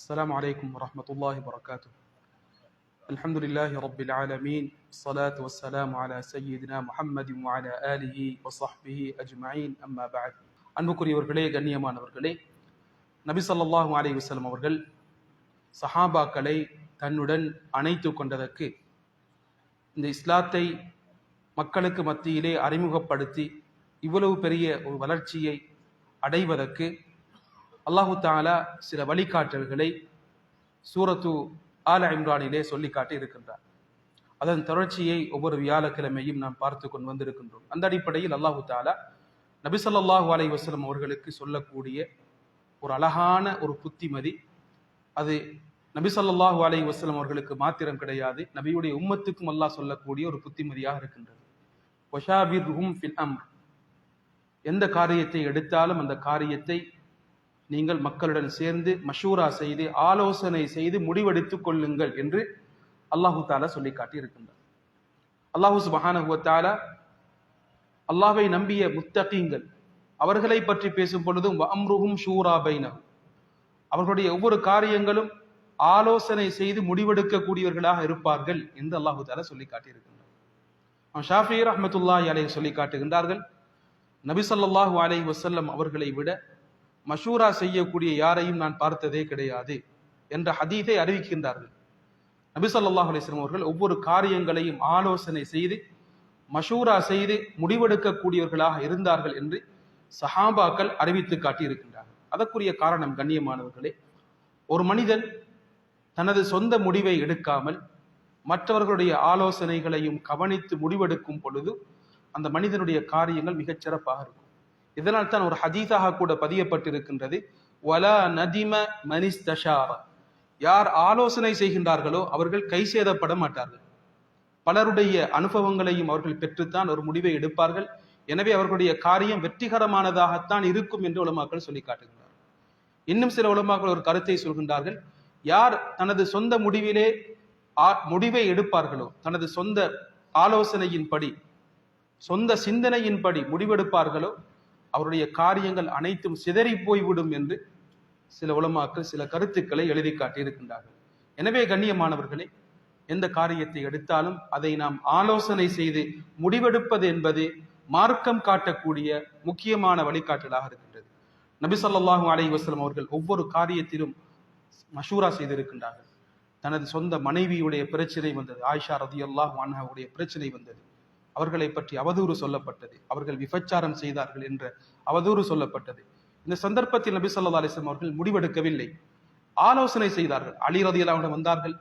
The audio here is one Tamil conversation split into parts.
السلام عليكم ورحمة الله وبركاته الحمد لله رب العالمين الصلاة والسلام على سيدنا محمد وعلى آله وصحبه أجمعين أما بعد அன்புக்குரியவர்களே கண்ணியமானவர்களே நபி ஸல்லல்லாஹு அலைஹி வஸல்லம் அவர்கள் சஹாபாக்களை தன்னுடன் அணைத்து கொண்டதற்கு இந்த இஸ்லாத்தை மக்களுக்கு மத்தியிலே அறிமுகப்படுத்தி இவ்வளவு பெரிய ஒரு வளர்ச்சியை அடைவதற்கு அல்லாஹு தாலா சில வழிகாட்டல்களை சூரத்து ஆல இம்ரானிலே சொல்லி காட்டி இருக்கின்றார். அதன் தொடர்ச்சியை ஒவ்வொரு வியாழக்கிழமையும் நாம் பார்த்து கொண்டு வந்திருக்கின்றோம். அந்த அடிப்படையில் அல்லாஹு தாலா நபிசல்லாஹு அலை வசலம் அவர்களுக்கு சொல்லக்கூடிய ஒரு அழகான ஒரு புத்திமதி. அது நபிசல்லாஹு அலை வசலம் அவர்களுக்கு மாத்திரம் கிடையாது நபியுடைய உம்மத்துக்கும் அல்லாஹ் சொல்லக்கூடிய ஒரு புத்திமதியாக இருக்கின்றது. வஷாபிர்ஹும் ஃபில் அம்ர். எந்த காரியத்தை எடுத்தாலும் அந்த காரியத்தை நீங்கள் மக்களுடன் சேர்ந்து மஷூரா செய்து ஆலோசனை செய்து முடிவெடுத்துக் கொள்ளுங்கள் என்று அல்லாஹு தாலா சொல்லி காட்டி இருக்கின்றார் அல்லாஹு சுபஹானஹு அல்லாஹை நம்பிய முத்தகீங்கள் அவர்களை பற்றி பேசும் பொழுதும் அம்ருஹும் ஷூரா பைனஹும் அவர்களுடைய ஒவ்வொரு காரியங்களும் ஆலோசனை செய்து முடிவெடுக்கக்கூடியவர்களாக இருப்பார்கள் என்று அல்லாஹு தாலா சொல்லி காட்டியிருக்கின்றார். ஷாஃபி ரஹமத்துல்லாஹி அலைஹி சொல்லி காட்டுகின்றார்கள் நபி ஸல்லல்லாஹு அலைஹி அவர்களை விட மஷூரா செய்யக்கூடிய யாரையும் நான் பார்த்ததே கிடையாது என்ற ஹதீதை அறிவிக்கின்றார்கள். நபிசல்லாஹ் அலிஸ்லம் அவர்கள் ஒவ்வொரு காரியங்களையும் ஆலோசனை செய்து மஷூரா செய்து முடிவெடுக்கக்கூடியவர்களாக இருந்தார்கள் என்று சஹாபாக்கள் அறிவித்து காட்டியிருக்கின்றார்கள். அதற்குரிய காரணம் கண்ணியமானவர்களே ஒரு மனிதன் தனது சொந்த முடிவை எடுக்காமல் மற்றவர்களுடைய ஆலோசனைகளையும் கவனித்து முடிவெடுக்கும் பொழுது அந்த மனிதனுடைய காரியங்கள் மிகச் சிறப்பாக இருக்கும். இதனால் தான் ஒரு ஹதீஸாக கூட பதியப்பட்டிருக்கின்றது. வலா நதிம மனிஸ்தஷார யார் ஆலோசனை செய்கின்றார்களோ அவர்கள் கை சேதப்பட மாட்டார்கள். பலருடைய அனுபவங்களையும் அவர்கள் பெற்றுத்தான் ஒரு முடிவை எடுப்பார்கள். எனவே அவர்களுடைய காரியம் வெற்றிகரமானதாகத்தான் இருக்கும் என்று உலமாக்கள் சொல்லி காட்டுகின்றார் இன்னும் சில உலமாக்கள் ஒரு கருத்தை சொல்கின்றார்கள். யார் தனது சொந்த முடிவிலே முடிவை எடுப்பார்களோ தனது சொந்த ஆலோசனையின்படி சொந்த சிந்தனையின்படி முடிவெடுப்பார்களோ அவருடைய காரியங்கள் அனைத்தும் சிதறி போய்விடும் என்று சில உலமாக்கள் சில கருத்துக்களை எழுதி காட்டியிருக்கின்றார்கள். எனவே கண்ணியமானவர்களே எந்த காரியத்தை எடுத்தாலும் அதை நாம் ஆலோசனை செய்து முடிவெடுப்பது என்பது மார்க்கம் காட்டக்கூடிய முக்கியமான வழிகாட்டலாக இருக்கின்றது. நபி சொல்லாஹு அலை வசலம் அவர்கள் ஒவ்வொரு காரியத்திலும் மஷூரா செய்திருக்கின்றார்கள். தனது சொந்த மனைவியுடைய பிரச்சனை வந்தது ஆயிஷா ரதி அல்லாஹ் வான்ஹாவுடைய பிரச்சனை வந்தது. அவர்களை பற்றி அவதூறு சொல்லப்பட்டது. அவர்கள் விபச்சாரம் செய்தார்கள் என்ற அவதூறு சொல்லப்பட்டது. இந்த சந்தர்ப்பத்தில் நபி சொல்லா அலிஸ்லாம் அவர்கள் முடிவெடுக்கவில்லை. ஆலோசனை செய்தார்கள். அலி ரதி அல்லாவுடன் வந்தார்கள்.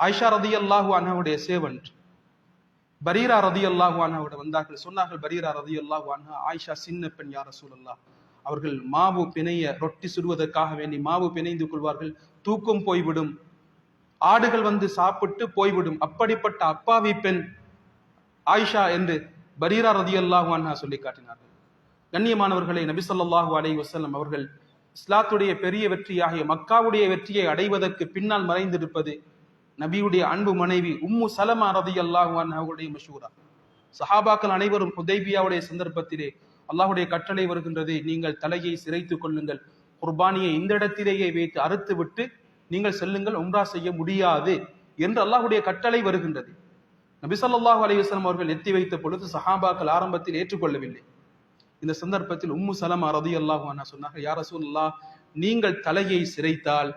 ஆயிஷா ரதி அல்லாஹு அண்ணாவுடைய சேவன் பரீரா ரதி அல்லாஹு அண்ணாவோட வந்தார்கள். சொன்னார்கள் பரீரா ரதி அல்லாஹு அண்ணா ஆயிஷா சின்ன பெண் யார் ரசூல் அவர்கள் மாவு பிணைய ரொட்டி சுடுவதற்காக வேண்டி மாவு பிணைந்து கொள்வார்கள். தூக்கம் போய்விடும். ஆடுகள் வந்து சாப்பிட்டு போய்விடும். அப்படிப்பட்ட அப்பாவி பெண் ஆயிஷா என்று பரீரா ரதி அல்லாஹு சொல்லி காட்டினார்கள். கண்ணியமானவர்களை நபி சொல்லாஹு அலை வசல்லம் அவர்கள் இஸ்லாத்துடைய பெரிய வெற்றியாகிய மக்காவுடைய வெற்றியை அடைவதற்கு பின்னால் மறைந்திருப்பது நபியுடைய அன்பு மனைவி உம்மு சலமா ரதி அல்லாஹுவான் அவர்களுடைய மஷூரா. சஹாபாக்கள் அனைவரும் ஹுதைபியாவுடைய சந்தர்ப்பத்திலே அல்லாஹுடைய கட்டளை வருகின்றது நீங்கள் தலையை சிரைத்துக் கொள்ளுங்கள் குர்பானியை இந்த இடத்திலேயே வைத்து அறுத்து விட்டு நீங்கள் செல்லுங்கள் உம்ரா செய்ய முடியாது என்று அல்லாஹுடைய கட்டளை வருகின்றது. நபிசல்லாஹ் சொல்லாஹு அவர்கள் எத்தி வைத்த பொழுது சஹாபாக்கள் ஆரம்பத்தில் ஏற்றுக்கொள்ளவில்லை. இந்த சந்தர்ப்பத்தில் உம்மு சலமா ரதி அல்லாஹு சொன்னாங்க யார சொல்லா நீங்கள் தலையை சிரைத்தால்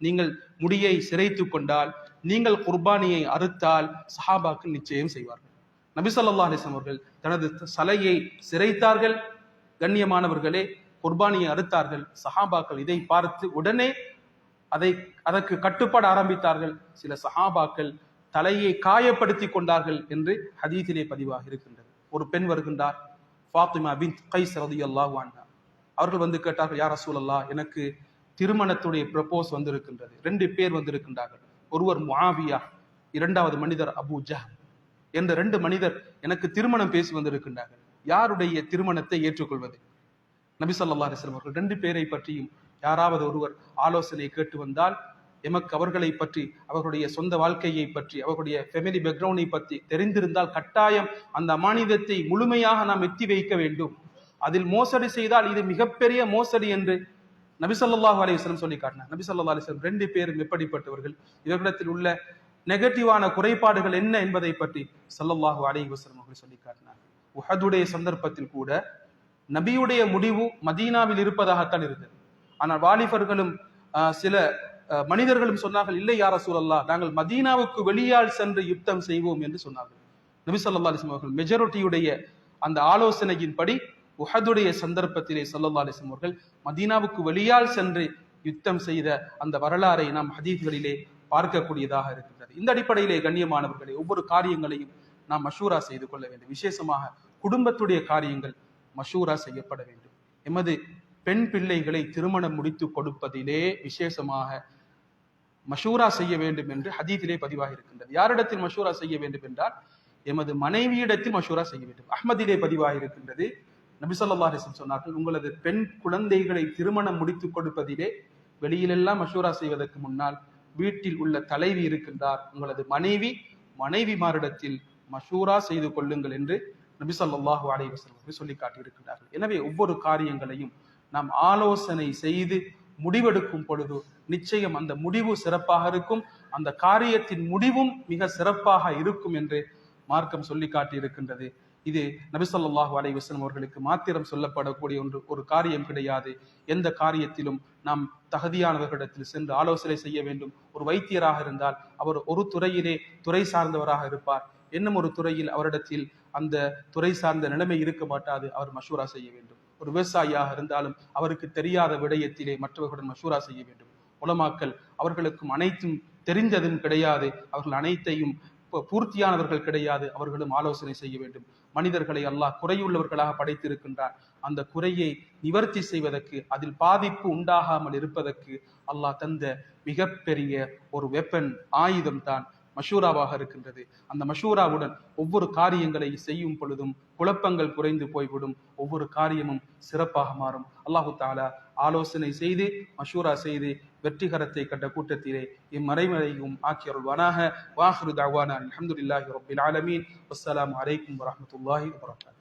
நீங்கள் முடியை சிரைத்து கொண்டால் நீங்கள் குர்பானியை அறுத்தால் சஹாபாக்கள் நிச்சயம் செய்வார்கள். நபிசல்லா அலிஸ்லாம் அவர்கள் தனது சலையை சிரைத்தார்கள் கண்ணியமானவர்களே குர்பானியை அறுத்தார்கள் சஹாபாக்கள் இதை பார்த்து உடனே அதை அதற்கு கட்டுப்பாட ஆரம்பித்தார்கள். சில சஹாபாக்கள் தலையை காயப்படுத்தி கொண்டார்கள் என்று ஹதீதிலே பதிவாக இருக்கின்றது. ஒரு பெண் வருகின்றார் ஃபாத்திமா பின் கைஸ் ரதி அல்லாஹ் அவர்கள் வந்து கேட்டார்கள் யார் ரசூல் அல்லா எனக்கு திருமணத்துடைய ப்ரப்போஸ் வந்திருக்கின்றது. ரெண்டு பேர் வந்திருக்கின்றார்கள். ஒருவர் முஆவியா இரண்டாவது மனிதர் அபூஜா என்ற ரெண்டு மனிதர் எனக்கு திருமணம் பேசி வந்திருக்கின்றார்கள். யாருடைய திருமணத்தை ஏற்றுக்கொள்வது? நபி சொல்லா அலிஸ்லாம் அவர்கள் ரெண்டு பேரை பற்றியும் யாராவது ஒருவர் ஆலோசனை கேட்டு வந்தால் எமக்கு அவர்களை பற்றி அவர்களுடைய சொந்த வாழ்க்கையை பற்றி அவர்களுடைய ஃபெமிலி பேக்ரவுண்டை பற்றி தெரிந்திருந்தால் கட்டாயம் அந்த அமானிதத்தை முழுமையாக நாம் எத்தி வைக்க வேண்டும். அதில் மோசடி செய்தால் இது மிகப்பெரிய மோசடி என்று நபிசல்லாஹு ஸல்லல்லாஹு சொல்லி காட்டினார். நபிசல்லா அலிஸ்லம் ரெண்டு பேரும் எப்படிப்பட்டவர்கள்? இவர்களிடத்தில் உள்ள நெகட்டிவான குறைபாடுகள் என்ன என்பதை பற்றி சல்லல்லாஹு அலைஹி வஸல்லம் அவர்கள் சொல்லி காட்டினார். உஹதுடைய சந்தர்ப்பத்தில் கூட நபியுடைய முடிவு மதீனாவில் இருப்பதாகத்தான் இருந்தது. ஆனால் வாலிபர்களும் சில மனிதர்களும் சொன்னார்கள் இல்லை யார சூழல்லா நாங்கள் மதீனாவுக்கு வெளியால் சென்று யுத்தம் செய்வோம் என்று சொன்னார்கள். நபி சொல்லா அலிஸ்லாம் அவர்கள் மெஜாரிட்டியுடைய அந்த ஆலோசனையின்படி உஹதுடைய சந்தர்ப்பத்திலே ஸல்லல்லாஹு அலிஸ்லாம் அவர்கள் மதீனாவுக்கு வெளியால் சென்று யுத்தம் செய்த அந்த வரலாறை நாம் ஹதீஸ்களிலே பார்க்கக்கூடியதாக இருக்கின்றது. இந்த அடிப்படையிலே கண்ணியமானவர்களை ஒவ்வொரு காரியங்களையும் நாம் மஷூரா செய்து கொள்ள வேண்டும். விசேஷமாக குடும்பத்துடைய காரியங்கள் மஷூரா செய்யப்பட வேண்டும். எமது பெண் பிள்ளைகளை திருமணம் முடித்து கொடுப்பதிலே விசேஷமாக மஷூரா செய்ய வேண்டும் என்று ஹதீதிலே பதிவாக இருக்கின்றது யாரிடத்தில் மஷூரா செய்ய வேண்டும் என்றால் எமது மனைவியிடத்தில் மஷூரா செய்ய வேண்டும். அஹ்மதிலே பதிவாக இருக்கின்றது நபிசல்லா ஸல்லல்லாஹு சொன்னார்கள் உங்களது பெண் குழந்தைகளை திருமணம் முடித்து கொடுப்பதிலே வெளியிலெல்லாம் மஷூரா செய்வதற்கு முன்னால் வீட்டில் உள்ள தலைவி இருக்கின்றார். உங்களது மனைவி மனைவிமாரிடத்தில் மஷூரா செய்து கொள்ளுங்கள் என்று நபி ஸல்லல்லாஹு அலைஹி சொல்லி காட்டியிருக்கிறார்கள் எனவே ஒவ்வொரு காரியங்களையும் நாம் ஆலோசனை செய்து முடிவெடுக்கும் பொழுது நிச்சயம் அந்த முடிவு சிறப்பாக இருக்கும். அந்த காரியத்தின் முடிவும் மிக சிறப்பாக இருக்கும் என்று மார்க்கம் சொல்லி காட்டியிருக்கின்றது. இது நபிசல்லாஹு அலை அலைஹி அவர்களுக்கு மாத்திரம் சொல்லப்படக்கூடிய ஒன்று ஒரு காரியம் கிடையாது. எந்த காரியத்திலும் நாம் தகுதியானவர்களிடத்தில் சென்று ஆலோசனை செய்ய வேண்டும். ஒரு வைத்தியராக இருந்தால் அவர் ஒரு துறையிலே துறை சார்ந்தவராக இருப்பார். இன்னும் ஒரு துறையில் அவரிடத்தில் அந்த துறை சார்ந்த நிலைமை இருக்க மாட்டாது. அவர் மஷூரா செய்ய வேண்டும். ஒரு விவசாயியாக இருந்தாலும் அவருக்கு தெரியாத விடயத்திலே மற்றவர்களுடன் மசூரா செய்ய வேண்டும். உலமாக்கல் அவர்களுக்கும் அனைத்தும் தெரிந்ததும் கிடையாது. அவர்கள் அனைத்தையும் பூர்த்தியானவர்கள் கிடையாது. அவர்களும் ஆலோசனை செய்ய வேண்டும். மனிதர்களை அல்லாஹ் குறையுள்ளவர்களாக படைத்திருக்கின்றார் அந்த குறையை நிவர்த்தி செய்வதற்கு அதில் பாதிப்பு உண்டாகாமல் இருப்பதற்கு அல்லாஹ் தந்த மிகப்பெரிய ஒரு வெப்பன் ஆயுதம் தான் மஷூராவாக இருக்கின்றது. அந்த மஷூராவுடன் ஒவ்வொரு காரியங்களை செய்யும் பொழுதும் குழப்பங்கள் குறைந்து போய்விடும். ஒவ்வொரு காரியமும் சிறப்பாக மாறும். அல்லாஹு தாலா ஆலோசனை செய்து மஷூரா செய்து வெற்றிகரத்தை கண்ட கூட்டத்திலே இம்மறைமறையும் ஆக்கியருள்வானாக. வாஹரு தாவானா அலமதுல்லாஹி ரப்பில் ஆலமீன். அஸ்லாம் வலைக்கம் வரமத்துல்லாஹி வபரகாத்துஹு